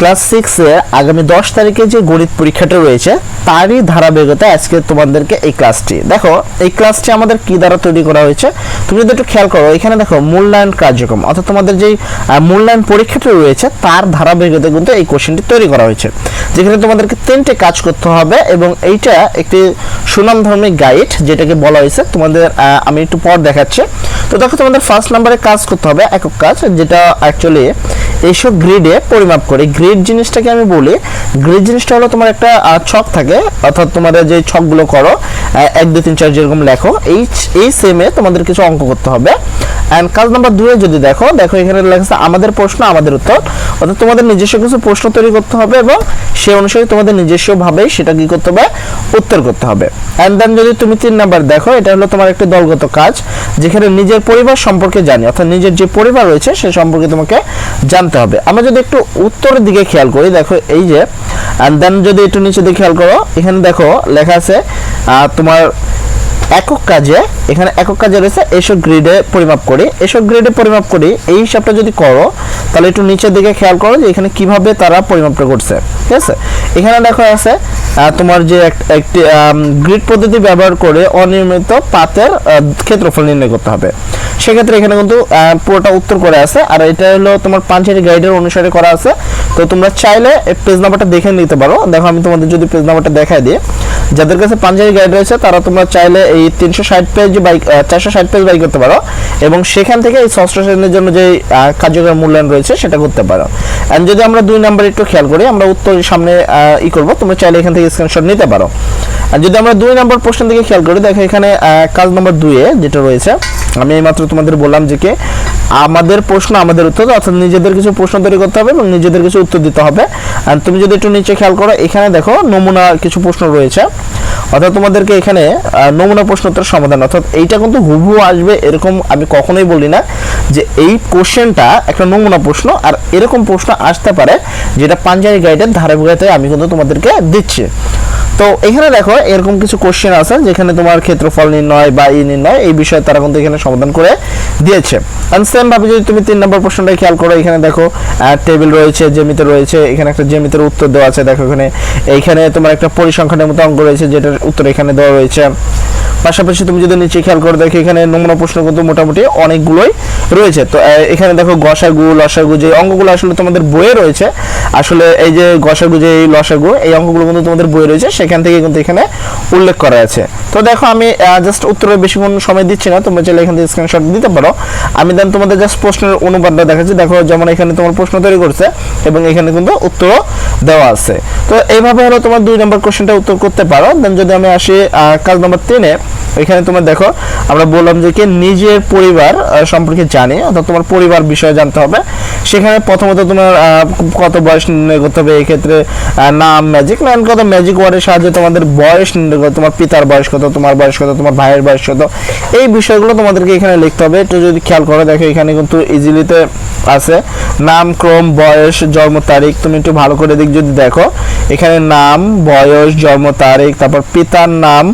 Class সিক্সে আগামী দশ তারিখে যে গণিত পরীক্ষাটা রয়েছে, তারই ধারাবাহিকতা আজকে তোমাদেরকে এই ক্লাসটি দেখো, এই ক্লাসটি আমাদের কি দ্বারা তৈরি করা হয়েছে? তুমি যদি একটু খেয়াল করো, এখানে দেখো, মূল্যায়ন কার্যক্রম, অর্থাৎ তোমাদের যেই মূল্যায়ন পরীক্ষাটা রয়েছে, তার ধারাবাহিকতা কিন্তু এই কোশ্চেনটি তৈরি করা হয়েছে। যেখানে তোমাদেরকে তিনটে কাজ করতে হবে এবং এইটা একটি সুনামধর্মী গাইড যেটাকে বলা হয়েছে। তোমাদের আমি একটু পর দেখাচ্ছি। তো দেখো, তোমাদের ফার্স্ট নাম্বারে কাজ করতে হবে, একক কাজ, যেটা অ্যাকচুয়ালি এইসব গ্রিডে পরিমাপ করে। গ্রিড জিনিসটাকে আমি বলি গ্রিড জিনিসটা হলো তোমার একটা ছক থাকে, অর্থাৎ তোমাদের যে ছকগুলো করো এক, দুই, তিন, চার যেরকম লেখো, এই এই সেমে তোমাদের কিছু অঙ্ক করতে হবে। অ্যান্ড কাজ নাম্বার দুয়ে যদি দেখো দেখো এখানে লেখা আছে আমাদের প্রশ্ন, আমাদের উত্তর। অর্থাৎ তোমাদের নিজস্ব কিছু প্রশ্ন তৈরি করতে হবে এবং সে অনুসারে তোমাদের নিজস্বভাবেই সেটা কি করতে হবে, উত্তর করতে হবে। অ্যান্ড দেন যদি তুমি তিন নাম্বার দেখো, এটা হলো তোমার একটা দলগত কাজ, যেখানে নিজের পরিবার সম্পর্কে জানি। অর্থাৎ নিজের যে পরিবার রয়েছে, সে সম্পর্কে তোমাকে জানতে হবে। আমরা যদি একটু উত্তরের দিকে খেয়াল করি, দেখো এই যে অ্যান্ড দেন যদি একটু নিচে দিকে খেয়াল করো, এখানে দেখো লেখা আছে তোমার একক কাজে, এখানে একক কাজে রয়েছে এসব গ্রিডে পরিমাপ করি। এসব গ্রিডে পরিমাপ করি, এই হিসাবটা যদি করো, তাহলে একটু নিচের দিকে খেয়াল করো যে এখানে কীভাবে তারা পরিমাপটা করছে, ঠিক আছে? এখানে দেখো আছে তোমার যে এক- একটি গ্রিড পদ্ধতি ব্যবহার করে অনিয়মিত পাতের ক্ষেত্রফল নির্ণয় করতে হবে। সেক্ষেত্রে এখানে কিন্তু পুরোটা উত্তর করে আছে, আর এটা হলো তোমার পাঞ্চারি গাইডের অনুসারে করা আছে। তো তোমরা চাইলে পেজ নাম্বারটা দেখে নিতে পারো। দেখো আমি তোমাদের যদি পেজ নাম্বারটা দেখাই দিই। যাদের কাছে পাঞ্জাবি গাইড রয়েছে তারা তোমরা চাইলে এই তিনশো ষাট পেজ বাইক চারশো ষাট পেজ বাই করতে পারো এবং সেখান থেকে এই ষষ্ঠ শ্রেণির জন্য যে আহ, কার্যকর মূল্যায়ন রয়েছে সেটা করতে পারো। এন্ড যদি আমরা দুই নাম্বার একটু খেয়াল করি আমরা উত্তর সামনে ই করব তোমরা চাইলে এখান থেকে স্ক্রিনশট নিতে পারো। আর যদি আমরা দুই নম্বর প্রশ্ন দিকে খেয়াল করি দেখো এখানে কাজ নম্বর দুইয়ে যেটা রয়েছে আমি এইমাত্র তোমাদের বললাম যে কি আমাদের প্রশ্ন, আমাদের উত্তর, অর্থাৎ নিজেদের কিছু প্রশ্ন তৈরি করতে হবে এবং নিজেদের কিছু উত্তর দিতে হবে। আর তুমি যদি একটু নিচে খেয়াল করো, এখানে দেখো নমুনা কিছু প্রশ্ন রয়েছে। অর্থাৎ তোমাদেরকে এখানে নমুনা প্রশ্নোত্তর সমাধান, অর্থাৎ এইটা কিন্তু হুবহু আসবে, এরকম আমি কখনোই বলি না যে এই কোশ্চেনটা একটা নমুনা প্রশ্ন, আর এরকম প্রশ্ন আসতে পারে যেটা পাঞ্জাবি গাইডের ধারে ধারাবাহিকতায় আমি কিন্তু তোমাদেরকে দিচ্ছি। তো এখানে দেখো, এরকম কিছু কোশ্চেন আছে যেখানে তোমার ক্ষেত্রফল নির্ণয় বা ই নির্ণয় এই বিষয়ে তারা কিন্তু এখানে সমাধান করে দিয়েছে। Same ভাবে যদি তুমি তিন নম্বর প্রশ্নটা খেয়াল করো, এখানে দেখো টেবিল রয়েছে জেমিতে রয়েছে, এখানে একটা জ্যামিতির উত্তর দেওয়া আছে, দেখো এখানে। এইখানে তোমার একটা পরিসংখ্যানের মতো অঙ্ক রয়েছে, যেটার উত্তর এখানে দেওয়া রয়েছে। পাশাপাশি তুমি যদি নিচে খেয়াল করে দেখো, এখানে নমুনা প্রশ্ন কিন্তু মোটামুটি অনেকগুলোই রয়েছে। তো এখানে দেখো গসাগু, লসাগু, যে অঙ্কগুলো আসলে তোমাদের বইয়ে রয়েছে, আসলে এই যে গসাগু, যে এই লসাগু, এই অঙ্কগুলো কিন্তু তোমাদের বইয়ে রয়েছে, সেখান থেকে কিন্তু এখানে উল্লেখ করা আছে। তো দেখো, আমি জাস্ট উত্তরে বেশিক্ষণ সময় দিচ্ছি না, তোমরা চাইলে এখান থেকে স্ক্রিনশট দিতে পারো। আমি দেন তোমাদের জাস্ট প্রশ্নের অনুবাদটা দেখাচ্ছি। দেখো, যেমন এখানে তোমার প্রশ্ন তৈরি করছে, এবং এখানে কিন্তু উত্তরও দেওয়া আছে। তো এইভাবে হলো তোমার দুই নম্বর কোশ্চেনটা উত্তর করতে পারো। দেন যদি আমি আসি কাজ নম্বর তিনে এখানে তোমার দেখো আমরা বললাম যে কি নিজের পরিবার সম্পর্কে জানি, অর্থাৎ তোমার পরিবার বিষয়ে জানতে হবে। সেখানে প্রথমত তোমার কত বয়স নির্ণয় করতে হবে এই ক্ষেত্রে নাম ম্যাজিক নাইন কত ম্যাজিক ওয়ার্ডের সাহায্যে তোমাদের বয়স নির্ণয় করতে তোমার পিতার বয়স কত, তোমার বয়স কত, তোমার ভাইয়ের বয়স কত, এই বিষয়গুলো তোমাদেরকে এখানে লিখতে হবে। একটু যদি খেয়াল করো দেখো, এখানে কিন্তু ইজিলিতে আছে। নাম, ক্রম, বয়স, জন্ম তারিখ, তুমি একটু ভালো করে দিক যদি দেখো, এখানে নাম, বয়স, জন্ম তারিখ, তারপর পিতার নাম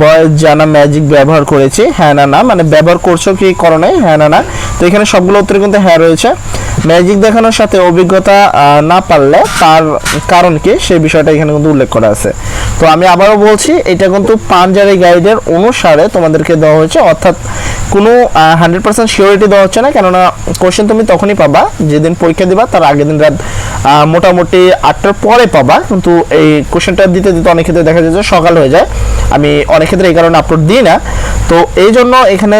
বয়স জানা ম্যাজিক ব্যবহার করেছি হ্যাঁ না না মানে ব্যবহার করছ কি করো নাই হ্যাঁ না। না তো এখানে সবগুলো উত্তরে কিন্তু হ্যাঁ রয়েছে। ম্যাজিক দেখানোর সাথে অভিজ্ঞতা না পারলে তার কারণ কি, সেই বিষয়টা এখানে কিন্তু উল্লেখ করা আছে। তো আমি আবারও বলছি, এটা কিন্তু পাঞ্জাবি গাইডের অনুসারে তোমাদেরকে দেওয়া হয়েছে, অর্থাৎ কোনো হান্ড্রেড পার্সেন্ট শিওরিটি দেওয়া হচ্ছে না, কেননা কোশ্চেন তুমি তখনই পাবা, যেদিন পরীক্ষা দিবা, তার আগের দিন রাত মোটামুটি আটটার পরে পাবা। কিন্তু এই কোশ্চেনটা দিতে দিতে অনেক ক্ষেত্রে দেখা যায় যে সকাল হয়ে যায়। আমি অনেক ক্ষেত্রে এই কারণে আপলোড দিই না। তো এই জন্য এখানে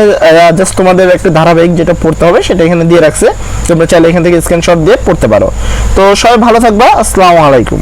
জাস্ট তোমাদের একটা ধারাবাহিক যেটা পড়তে হবে সেটা এখানে দিয়ে রাখছে। তোমরা চাইলে এখান থেকে স্ক্রিনশট দিয়ে পড়তে পারো। তো সবাই ভালো থাকবা। আসসালামু আলাইকুম।